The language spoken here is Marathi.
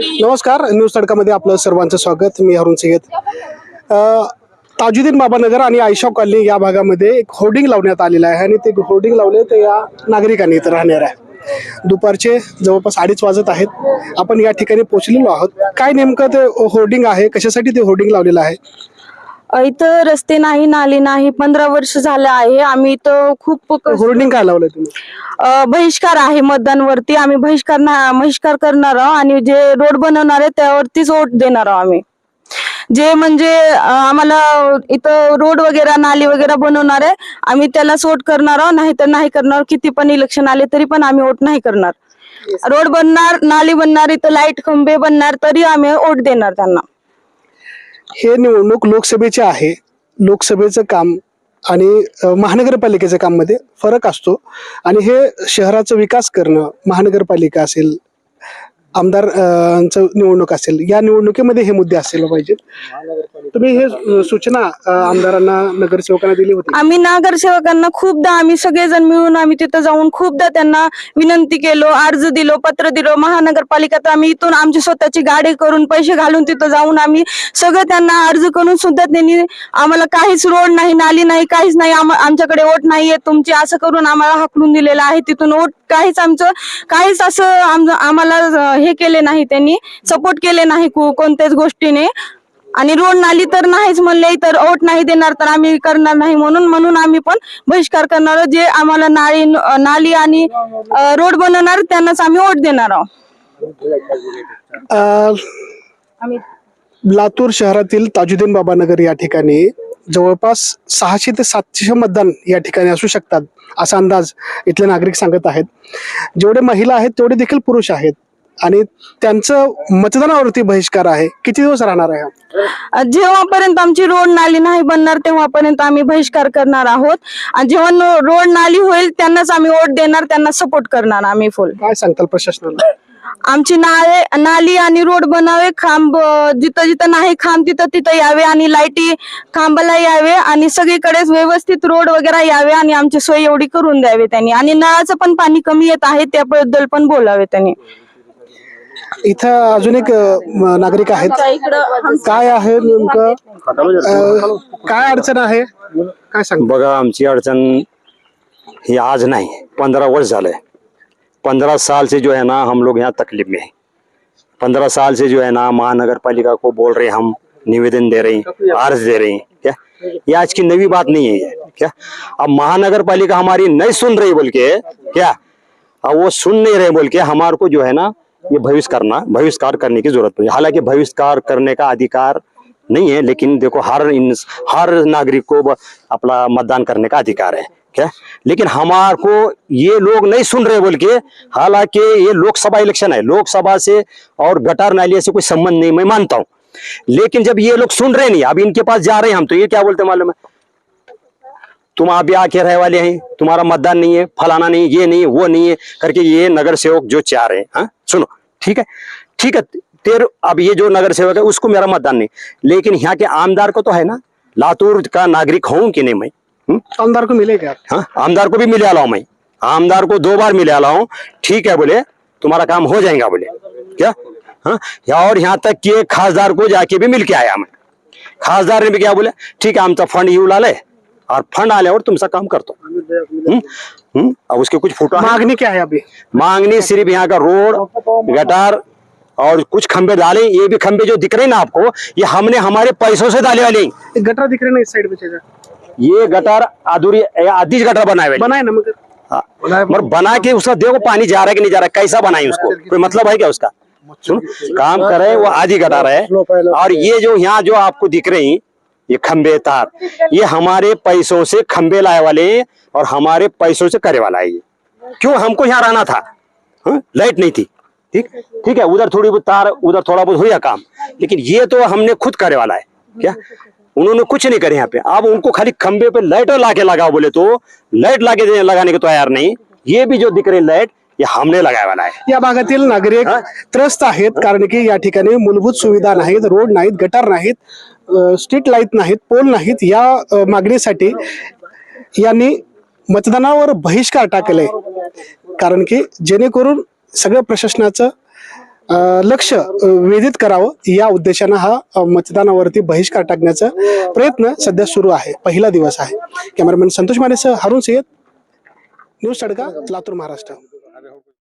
नमस्कार न्यूज तडकामध्ये आपलं सर्वांचं स्वागत. मी अरुण सय्यद ताजुद्दीन बाबानगर आणि आयशा कॉलनी या भागामध्ये एक होर्डिंग लावण्यात आलेलं आहे आणि ते होर्डिंग लावले ते या नागरिकांनी इथं राहणार आहे. दुपारचे जवळपास अडीच वाजत आहेत. आपण या ठिकाणी पोहोचलेलो आहोत. काय नेमकं ते होर्डिंग आहे? कशासाठी ते होर्डिंग लावलेलं आहे? इथं रस्ते नाही नाली नाही पंधरा वर्ष झालं आहे. आम्ही इथं खूप होर्डिंग काय लावलंय तुम्ही? अ, बहिष्कार आहे मतदानवरती. आम्ही बहिष्कार ना- बहिष्कार करणार आहोत आणि जे रोड बनवणार आहे त्यावरतीच वोट देणार आहोत आम्ही. जे म्हणजे अ, आम्हाला इथं रोड वगैरे नाली वगैरे बनवणार आहे आम्ही त्यालाच वोट करणार आहोत. नाही तर नाही करणार किती पण इलेक्शन आले तरी पण आम्ही वोट नाही करणार. रोड बनणार नाली बनणार इथं लाइट खंबे बनणार तरी आम्ही वोट देणार त्यांना. हे निवडणूक लोकसभेचे आहे. लोकसभेचं काम आणि महानगरपालिकेचं काममध्ये फरक असतो. आणि हे शहराचा विकास करणं महानगरपालिका असेल आमदार निवडणूक असेल या निवडणुकीमध्ये हे मुद्दे असायला पाहिजेत. तुम्ही हे सूचना आमदारांना नगरसेवकांना दिली होती. आम्ही नगरसेवकांना खूपदा आम्ही सगळेजण मिळून आम्ही तिथं जाऊन खूपदा त्यांना विनंती केलो अर्ज दिलो पत्र दिलो. महानगरपालिकेत आम्ही इथून आमची स्वतःची गाडी करून पैसे घालून तिथं जाऊन आम्ही सगळं त्यांना अर्ज करून सुद्धा त्यांनी आम्हाला काहीच रोड नाही नाली नाही काहीच नाही आमच्याकडे ओट नाहीये तुमची असं करून आम्हाला हकलून दिलेलं आहे. तिथून ओट काहीच आमचं काहीच असं आम्हाला हे केले नाही त्यांनी सपोर्ट केले नाही कोणत्याच गोष्टीने. आणि रोड नाली तर नाहीच म्हणले तर ओट नाही देणार तर आम्ही करणार नाही म्हणून म्हणून आम्ही पण बहिष्कार करणार जे आम्हाला नाली नाली आणि रोड बनवणार त्यांनाच आम्ही ओट देणार आहोत. लातूर शहरातील ताजुद्दीन बाबानगर या ठिकाणी जवळपास सहाशे ते सातशे मतदान या ठिकाणी असू शकतात असा अंदाज इथले नागरिक सांगत आहेत. जेवढे महिला आहेत तेवढे देखील पुरुष आहेत. आणि त्यांचं मतदानावरती बहिष्कार आहे. किती दिवस राहणार आहे हा? जेव्हापर्यंत आमची रोड नाली नाही बनणार तेव्हापर्यंत आम्ही बहिष्कार करणार आहोत. आणि जेव्हा नो- रोड नाली होईल त्यांनाच आम्ही वोट देणार त्यांना सपोर्ट करणार आम्ही फुल काय सांगताल प्रशासनाला? आमची नाळे नाली आणि रोड बनावे खांब अं, जिथं जिथं नाही खांब तिथं तिथं यावे आणि लाईटी खांबाला यावे आणि सगळीकडेच व्यवस्थित रोड वगैरे यावे आणि आमची सोय एवढी करून द्यावी त्यांनी. आणि नळाचं पण पाणी कमी येत आहे त्याबद्दल पण बोलावे त्यांनी. इथं अजून एक अ, नागरिक आहेत. काय आहे नेमकं? अ, काय अडचण आहे? काय सांग? बघा आमची अडचण ही आज नहीं पंद्रह वर्ष झाले पंद्रह साल से जो है ना हम लोग यहाँ तकलीफ़ में हैं. पंद्रह साल से जो है ना महानगर पालिका को बोल रहे हैं हम निवेदन दे रहे हैं अर्ज़ दे रहे हैं क्या? ये आज की नई बात नहीं है ये, क्या? अब महानगर पालिका हमारी नहीं सुन रही बोल के क्या? अब वो सुन नहीं रहे बोल के हमारे को जो है ना ये भविष्य करना बहिष्कार करने की ज़रूरत पड़ी। हालाँकि बहिष्कार करने का अधिकार नहीं है, लेकिन देखो हर इन हर नागरिक को अपना मतदान करने का अधिकार है, क्या? लेकिन हमार को ये लोग नहीं सुन रहे बोल के, हालाँकि ये लोकसभा इलेक्शन है, लोकसभा से और गटार नालिया से कोई संबंध नहीं, मैं मानता हूँ। लेकिन जब ये लोग सुन रहे नहीं, अब इनके पास जा रहे हैं हम तो ये क्या बोलते मालूम है? तुम आप यहाँ के रहे वाले हैं, तुम्हारा मतदान नहीं है, फलाना नहीं, ये नहीं, वो नहीं है, करके ये नगर सेवक जो चाह रहे हैं हाँ? सुनो ठीक है? ठीक है तेरे अब ये जो नगर सेवक है उसको मेरा मतदान नहीं। लेकिन यहाँ के आमदार को तो है ना लातूर का नागरिक हूँ कि नहीं मैं? हम्म? आमदार को मिलेगा? हाँ आमदार को भी मिले आला हूँ मैं। आमदार को दो बार मिले आला हूँ। ठीक है बोले तुम्हारा काम हो जाएगा बोले। क्या? हाँ और यहाँ तक कि खासदार को जाके भी मिल के आया मैं। खासदार ने भी क्या बोले ठीक है आमचा फंड येऊ आलाय और फंड आल्यावर तुमचा काम करतो हम्म? हम्म? अब उसके कुछ फ़ोटो मांगनी क्या है अभी? मांगनी सिर्फ़ यहाँ का रोड गटार और कुछ खंबे डाले। ये भी खंबे जो दिख रहे हैं ना आपको ये हमने हमारे पैसों से डाले वाले। गटर दिख रहे ना इस साइड में ये गटार अधूरी आधी गटर बनाए हुए बनाए ना मगर? हाँ, मगर बना के उसका देखो पानी जा रहा है कि नहीं जा रहा है कैसा बनाए उसको? कोई मतलब है क्या उसका? सुन काम करे वो आधी गटार है। और ये जो यहाँ जो आपको दिख रहे हैं ये खंबे तार, ये हमारे पैसों से खंबे लाए वाले और हमारे पैसों से करे वाला है ये। क्यों? हमको यहाँ रहना था। हाँ? लाइट नहीं थी। ठीक? ठीक है, उधर थोड़ी बहुत तार, उधर थोड़ा बहुत हुआ काम। लेकिन ये तो हमने खुद करे वाला है। क्या? उन्होंने कुछ नहीं करे यहाँ पे। अब उनको खाली खंबे पे लाइट लाके लगाओ बोले तो लाइट लाके दे- लगाने के तो तैयार नहीं। ये भी जो दिख रही लाइट ये हमने लगाया वाला है। या भागातील नागरिक त्रस्त आहेत कारण की या ठिकाणी मूलभूत सुविधा नाहीत रोड नाहीत गटार नाहीत स्ट्रीट लाइट नाहीत पोल नाहीत. या मागणीसाठी यांनी मतदानावर बहिष्कार टाकले. कारण की जेणेकरून सगळं प्रशासनाचं लक्ष वेधित करावं. या उद्देशानं हा मतदानावरती बहिष्कार टाकण्याचा प्रयत्न सध्या सुरू आहे. पहिला दिवस आहे. कॅमेरामॅन संतोष मानेसह हारून सय्यद न्यूज तडका लातूर महाराष्ट्र.